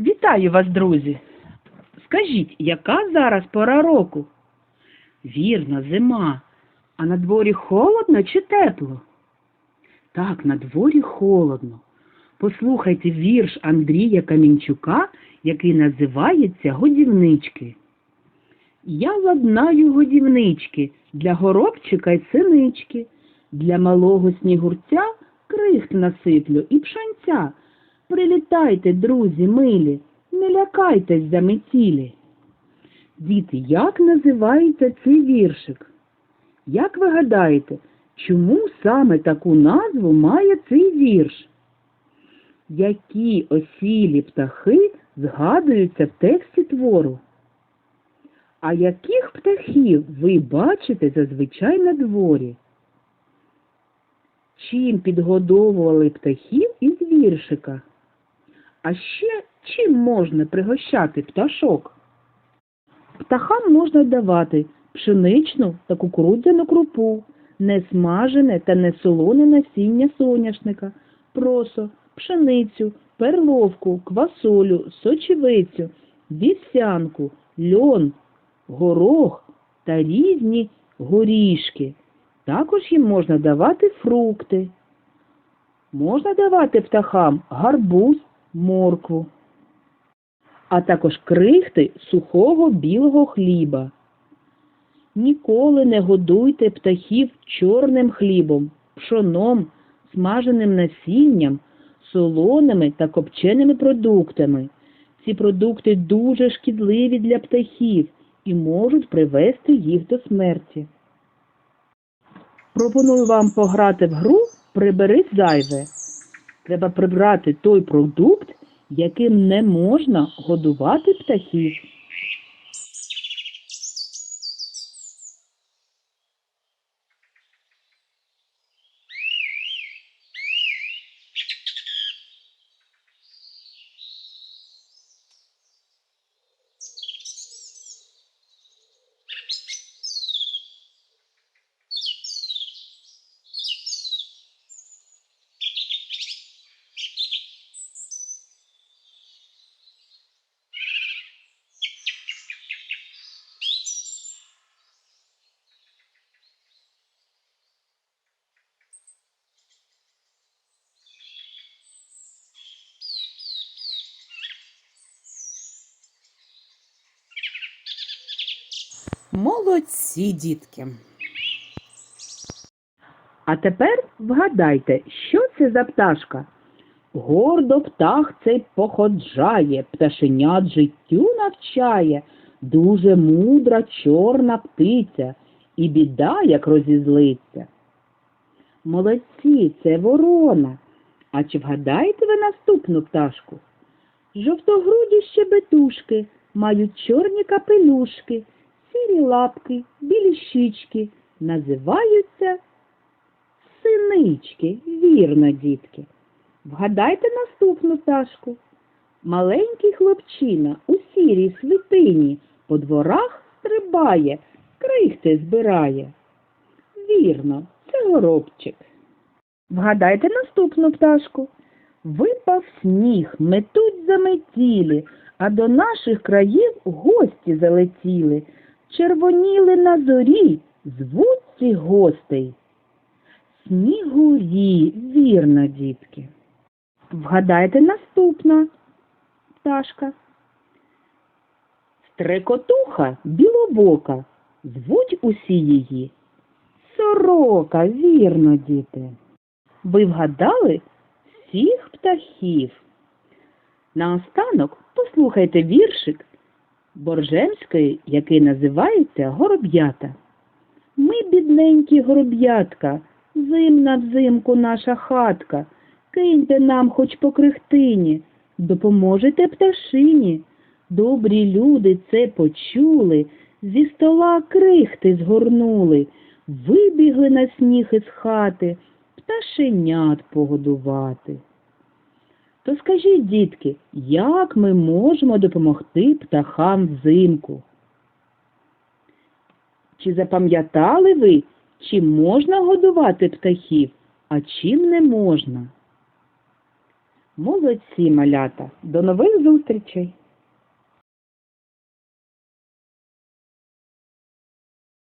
Вітаю вас, друзі. Скажіть, яка зараз пора року? Вірно, зима. А на дворі холодно чи тепло? Так, на дворі холодно. Послухайте вірш Андрія Камінчука, який називається Годівнички. Я ладнаю годівнички для горобчика й синички, для малого снігурця крихт насиплю і пшанця. Прилітайте, друзі милі, не лякайтесь за метілі. Діти, як називається цей віршик? Як ви гадаєте, чому саме таку назву має цей вірш? Які осілі птахи згадуються в тексті твору? А яких птахів ви бачите зазвичай на дворі? Чим підгодовували птахів із віршика? А ще чим можна пригощати пташок? Птахам можна давати пшеничну та кукурудзяну крупу, несмажене та несолоне насіння соняшника, просо, пшеницю, перловку, квасолю, сочевицю, вівсянку, льон, горох та різні горішки. Також їм можна давати фрукти. Можна давати птахам гарбуз, моркву, а також крихти сухого білого хліба. Ніколи не годуйте птахів чорним хлібом, пшоном, смаженим насінням, солоними та копченими продуктами. Ці продукти дуже шкідливі для птахів і можуть привести їх до смерті. Пропоную вам пограти в гру Прибери зайве. Треба прибрати той продукт, яким не можна годувати птахів. Молодці, дітки. А тепер вгадайте, що це за пташка? Гордо птах цей походжає, пташенят життю навчає, дуже мудра чорна птиця, і біда, як розізлиться. Молодці, це ворона. А чи вгадаєте ви наступну пташку? Жовтогруді щебетушки мають чорні капелюшки, сірі лапки, білі щічки, називаються синички. Вірно, дітки. Вгадайте наступну пташку. Маленький хлопчина у сірій свитині по дворах стрибає, крихти збирає. Вірно, це горобчик. Вгадайте наступну пташку. Випав сніг, метуть заметілі, а до наших країв гості залетіли. Червоніли на зорі, звуть цих гостей. Снігурі, вірно, дітки. Вгадайте наступна пташка. Стрекотуха білобока. Звуть усі її. Сорока, вірно, діти. Ви вгадали всіх птахів. Наостанок послухайте віршик Боржемської, який називається Гороб'ята. Ми, бідненькі гороб'ятка, зимна взимку наша хатка. Киньте нам хоч по крихтині, допоможете пташині. Добрі люди це почули, зі стола крихти згорнули, вибігли на сніг із хати, пташенят погодувати. То скажіть, дітки, як ми можемо допомогти птахам взимку? Чи запам'ятали ви, чим можна годувати птахів, а чим не можна? Молодці, малята. До нових зустрічей!